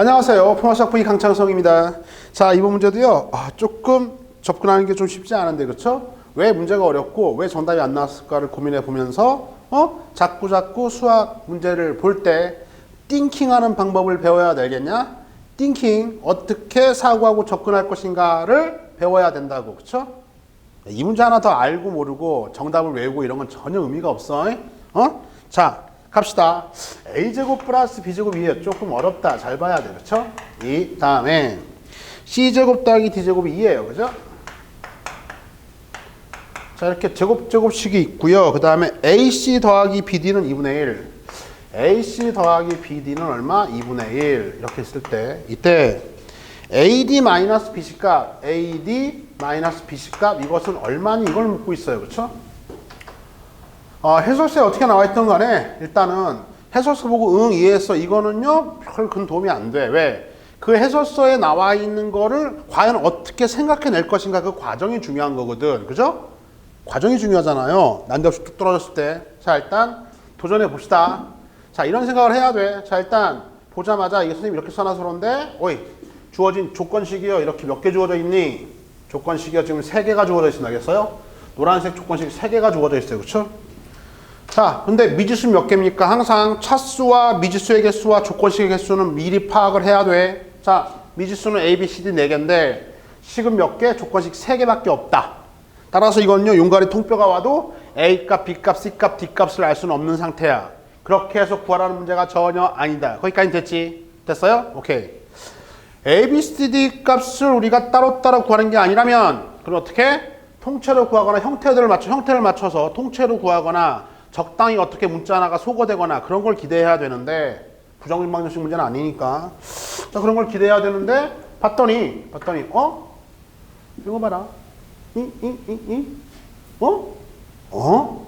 안녕하세요. V 강창성입니다. 자, 이번 문제도요. 아, 조금 접근하는 게 좀 쉽지 않은데, 그렇죠? 왜 문제가 어렵고 왜 정답이 안 나왔을까를 고민해 보면서 어? 자꾸 자꾸 수학 문제를 볼 때 띵킹하는 방법을 배워야 되겠냐? 띵킹 어떻게 사고하고 접근할 것인가를 배워야 된다고, 그렇죠? 이 문제 하나 더 알고 모르고 정답을 외우고 이런 건 전혀 의미가 없어. 어? 자, 갑시다. a제곱 플러스 b제곱 2에 조금 어렵다. 잘 봐야 돼. 그렇죠? 이 다음에 c제곱 더하기 d제곱이 2예요. 그죠? 자, 이렇게 제곱 제곱식이 있고요. 그 다음에 ac 더하기 bd는 2분의 1. ac 더하기 bd는 얼마? 2분의 1. 이렇게 했을 때 이때 AD 마이너스 BC 값, AD 마이너스 BC 값 이것은 얼마니 이걸 묻고 있어요. 그렇죠? 어, 해설서에 어떻게 나와 있던 간에 일단은 해설서 보고 응 이해했어 이거는요 별 큰 도움이 안 돼. 왜? 그 해설서에 나와 있는 거를 과연 어떻게 생각해낼 것인가 그 과정이 중요한 거거든. 그죠? 과정이 중요하잖아요. 난데없이 뚝 떨어졌을 때. 자 일단 도전해 봅시다. 자 이런 생각을 해야 돼. 자 일단 보자마자 이게 선생님 이렇게 써놔서 그런데 오이 주어진 조건식이요. 이렇게 몇 개 주어져 있니? 조건식이요. 지금 세 개가 주어져 있습니다겠어요? 노란색 조건식 세 개가 주어져 있어요. 그렇죠? 자, 근데 미지수 몇 개입니까? 항상 차수와 미지수의 개수와 조건식의 개수는 미리 파악을 해야 돼. 자, 미지수는 A, B, C, D 4개인데 식은 몇 개? 조건식 3개밖에 없다. 따라서 이건요. 용가리 통뼈가 와도 A 값, B 값, C 값, D 값을 알 수는 없는 상태야. 그렇게 해서 구하라는 문제가 전혀 아니다. 거기까지 됐지? 됐어요? 오케이. A, B, C, D 값을 우리가 따로따로 구하는 게 아니라면 그럼 어떻게? 통째로 구하거나 형태들을 맞춰 형태를 맞춰서 통째로 구하거나 적당히 어떻게 문자 하나가 소거되거나 그런 걸 기대해야 되는데 부정일방정식 문제는 아니니까 자 그런 걸 기대해야 되는데 봤더니 봤더니 어 이거 봐라 이이이이 어? 어?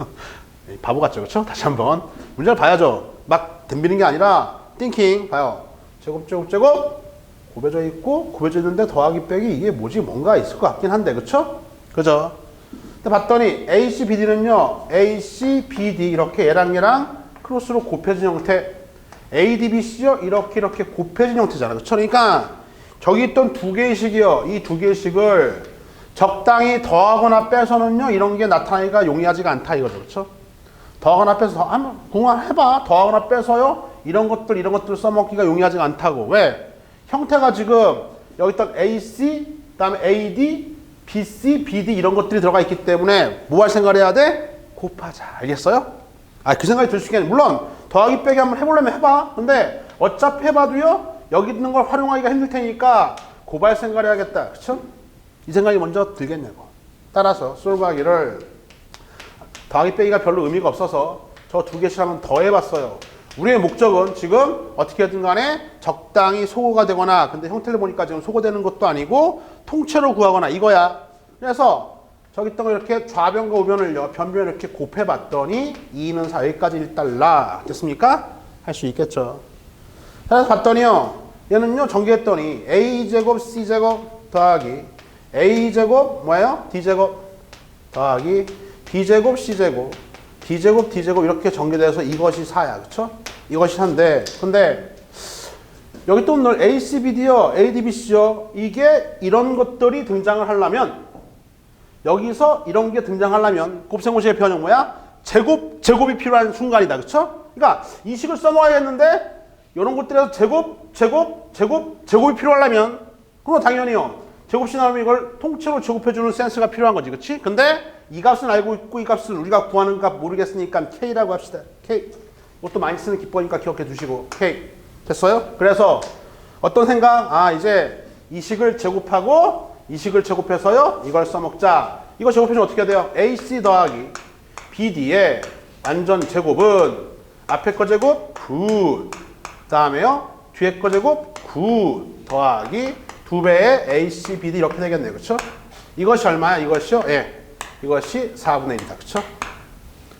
바보 같죠 그렇죠? 다시 한번 문제를 봐야죠 막 덤비는 게 아니라 띵킹 봐요 제곱 제곱 제곱 곱해져 있고 곱해져 있는데 더하기 빼기 이게 뭐지 뭔가 있을 것 같긴 한데 그렇죠? 그죠? 봤더니 AC, BD는요, AC, BD 이렇게 얘랑 얘랑 크로스로 곱해진 형태, AD, BC요 이렇게 이렇게 곱해진 형태잖아, 그렇죠? 그러니까 저기 있던 두 개의 식이요, 이 두 개의 식을 적당히 더하거나 빼서는요 이런 게 나타나기가 용이하지가 않다 이거죠, 그렇죠? 더하거나 빼서 더, 한번 공화 해봐, 더하거나 빼서요 이런 것들 이런 것들 써먹기가 용이하지가 않다고 왜? 형태가 지금 여기 있던 AC, 그 다음에 AD BC, BD 이런 것들이 들어가 있기 때문에 뭐 할 생각을 해야 돼? 곱하자. 알겠어요? 아, 그 생각이 들 수 있겠네. 물론 더하기 빼기 한번 해보려면 해봐. 근데 어차피 해봐도요. 여기 있는 걸 활용하기가 힘들 테니까 고발 생각을 해야겠다. 그쵸? 이 생각이 먼저 들겠냐고. 따라서 솔브하기를 더하기 빼기가 별로 의미가 없어서 저 두 개씩 한번 더 해봤어요. 우리의 목적은 지금 어떻게든 간에 적당히 소거가 되거나 근데 형태를 보니까 지금 소거되는 것도 아니고 통째로 구하거나 이거야. 그래서 저기 있던 거 이렇게 좌변과 우변을 변변 이렇게 곱해 봤더니 2는 4 여기까지 1달러 됐습니까? 할 수 있겠죠. 그래서 봤더니요. 얘는요 전개했더니 a제곱 c제곱 더하기 a제곱 뭐예요? d제곱 더하기 b제곱 c제곱 d제곱 d제곱 이렇게 전개돼서 이것이 4야 그쵸? 이것이 4인데 근데 여기 또 오늘 ACBD요 ADBC요 이게 이런 것들이 등장을 하려면 여기서 이런 게 등장하려면 곱셈고식의 변형 뭐야? 제곱 제곱이 필요한 순간이다 그쵸? 그러니까 이 식을 써놓아야겠는데 이런 것들에서 제곱 제곱 제곱 제곱이 필요하려면 그럼 당연히요 제곱식 나오면 이걸 통째로 제곱해주는 센스가 필요한 거지 그치? 근데 이 값은 알고 있고 이 값은 우리가 구하는 값 모르겠으니까 K라고 합시다. K. 이것도 많이 쓰는 기법이니까 기억해 두시고 K. 됐어요? 그래서 어떤 생각? 아 이제 이 식을 제곱하고 이 식을 제곱해서요. 이걸 써먹자. 이거 제곱해주면 어떻게 돼요? AC 더하기 BD의 완전 제곱은 앞에 거 제곱 9 다음에요. 뒤에 거 제곱 9 더하기 두 배의 AC, BD 이렇게 되겠네요. 그렇죠? 이것이 얼마야? 이것이요? 예. 이것이 4분의 1이다. 그쵸?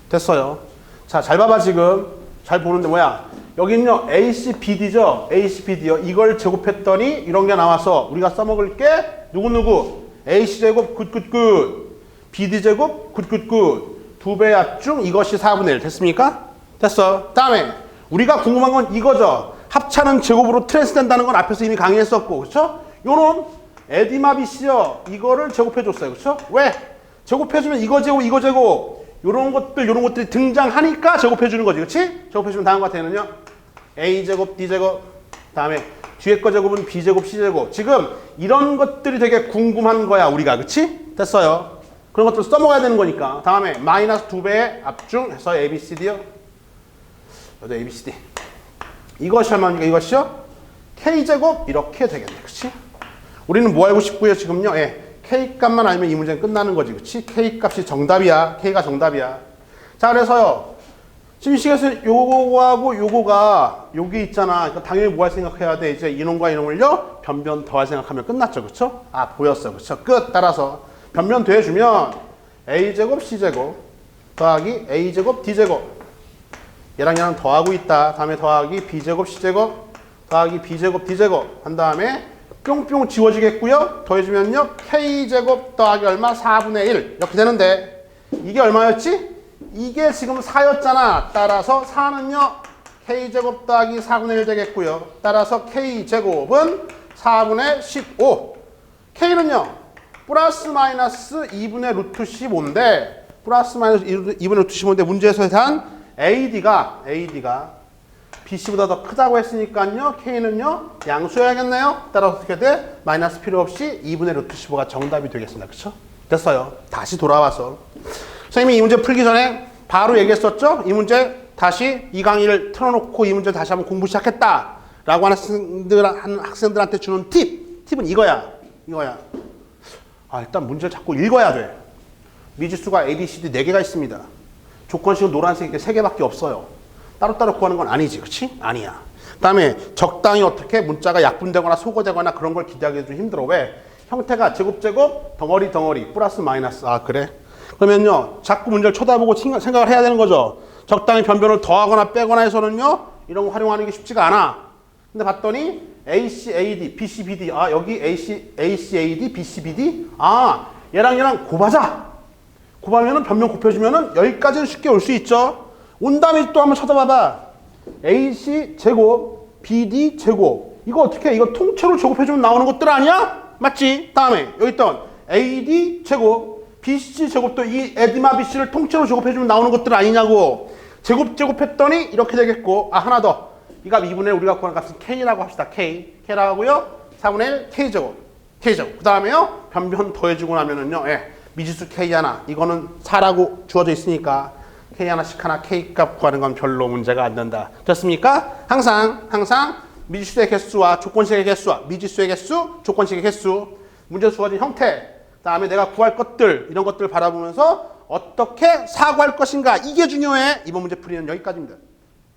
됐어요. 자, 잘 봐봐, 지금. 잘 보는데, 뭐야? 여기는요, ACBD죠? ACBD요. 이걸 제곱했더니, 이런 게 나와서, 우리가 써먹을 게, 누구누구? AC제곱, 굿굿굿. BD제곱, 굿굿굿. 두 배의 합중, 이것이 4분의 1. 됐습니까? 됐어. 다음에, 우리가 궁금한 건 이거죠. 합차는 제곱으로 트랜스 된다는 건 앞에서 이미 강의했었고, 그렇죠? 요런 에디마비시요 이거를 제곱해 줬어요, 그렇죠? 왜? 제곱해 주면 이거 제곱, 이거 제곱, 요런 것들, 요런 것들이 등장하니까 제곱해 주는 거지, 그렇지? 제곱해 주면 다음과 같아는요. a 제곱, d 제곱, 다음에 뒤에 거 제곱은 b 제곱, c 제곱. 지금 이런 것들이 되게 궁금한 거야, 우리가, 그렇지? 됐어요. 그런 것들 써먹어야 되는 거니까. 다음에 마이너스 두 배의 압중해서 a, b, c, d요. 여기 a, b, c, d. 이것이 얼마니까 이것이요? k제곱 이렇게 되겠네. 그치? 우리는 뭐 알고 싶고요, 지금요? 예. K 값만 알면 이 문제는 끝나는 거지. 그치? k 값이 정답이야. k가 정답이야. 자, 그래서요. 지금 이 시간에서 요거하고 요거가 여기 있잖아. 그러니까 당연히 뭐 할 생각해야 돼? 이제 이놈과 이놈을요. 변변 더할 생각하면 끝났죠. 그쵸? 아, 보였어. 그쵸? 끝. 따라서 변변 더해주면 a제곱 c제곱 더하기 a제곱 d제곱 얘랑 얘랑 더하고 있다. 다음에 더하기 b제곱 c제곱 더하기 b제곱 d제곱 한 다음에 뿅뿅 지워지겠고요. 더해주면요. k제곱 더하기 얼마? 4분의 1 이렇게 되는데 이게 얼마였지? 이게 지금 4였잖아. 따라서 4는요. k제곱 더하기 4분의 1 되겠고요. 따라서 k제곱은 4분의 15 k는요. 플러스 마이너스 2분의 루트 15인데 플러스 마이너스 2분의 루트 15인데 문제에서 한 AD가 AD가 BC보다 더 크다고 했으니까요. K는요. 양수해야겠네요. 따라서 어떻게 돼? 마이너스 필요 없이 2분의 루트 15가 정답이 되겠습니다. 그렇죠? 됐어요. 다시 돌아와서 선생님이 이 문제 풀기 전에 바로 얘기했었죠? 이 문제 다시 이 강의를 틀어놓고 이 문제 다시 한번 공부 시작했다. 라고 하는 학생들, 하는 학생들한테 주는 팁. 팁은 이거야. 이거야. 아, 일단 문제를 자꾸 읽어야 돼. 미지수가 A, B, C, D 4개가 있습니다. 조건식은 노란색이 3개밖에 없어요. 따로따로 구하는 건 아니지, 그치? 아니야. 그 다음에 적당히 어떻게 문자가 약분되거나 소거되거나 그런 걸 기대하기도 좀 힘들어. 왜? 형태가 제곱제곱, 덩어리, 덩어리, 플러스, 마이너스. 아, 그래? 그러면요, 자꾸 문제를 쳐다보고 생각- 생각을 해야 되는 거죠. 적당히 변변을 더하거나 빼거나 해서는요, 이런 거 활용하는 게 쉽지가 않아. 근데 봤더니 AC, AD, BC, BD. 아, 여기 AC, AC, AD, BC, BD. 아, 얘랑 얘랑 곱하자. 곱하면은 변명 곱해주면은 여기까지는 쉽게 올 수 있죠. 온 다음에 또 한번 쳐다봐봐. AC 제곱, BD 제곱. 이거 어떻게 해? 이거 통째로 제곱해주면 나오는 것들 아니야? 맞지? 다음에 여기 있던 AD 제곱, BC 제곱도 이 에디마 BC를 통째로 제곱해주면 나오는 것들 아니냐고. 제곱 제곱했더니 이렇게 되겠고 아 하나 더. 이 값 2분의 우리가 구하는 값은 K라고 합시다. K. K라고 하고요. 4분의 1 K제곱. K제곱. 그 다음에요. 변변 더해주고 나면은요. 예. 미지수 K 하나. 이거는 4라고 주어져 있으니까 K 하나씩 하나 K 값 구하는 건 별로 문제가 안 된다. 됐습니까? 항상 항상 미지수의 개수와 조건식의 개수와 미지수의 개수, 조건식의 개수, 문제 주어진 형태, 그다음에 내가 구할 것들 이런 것들을 바라보면서 어떻게 사고할 것인가 이게 중요해. 이번 문제 풀이는 여기까지입니다.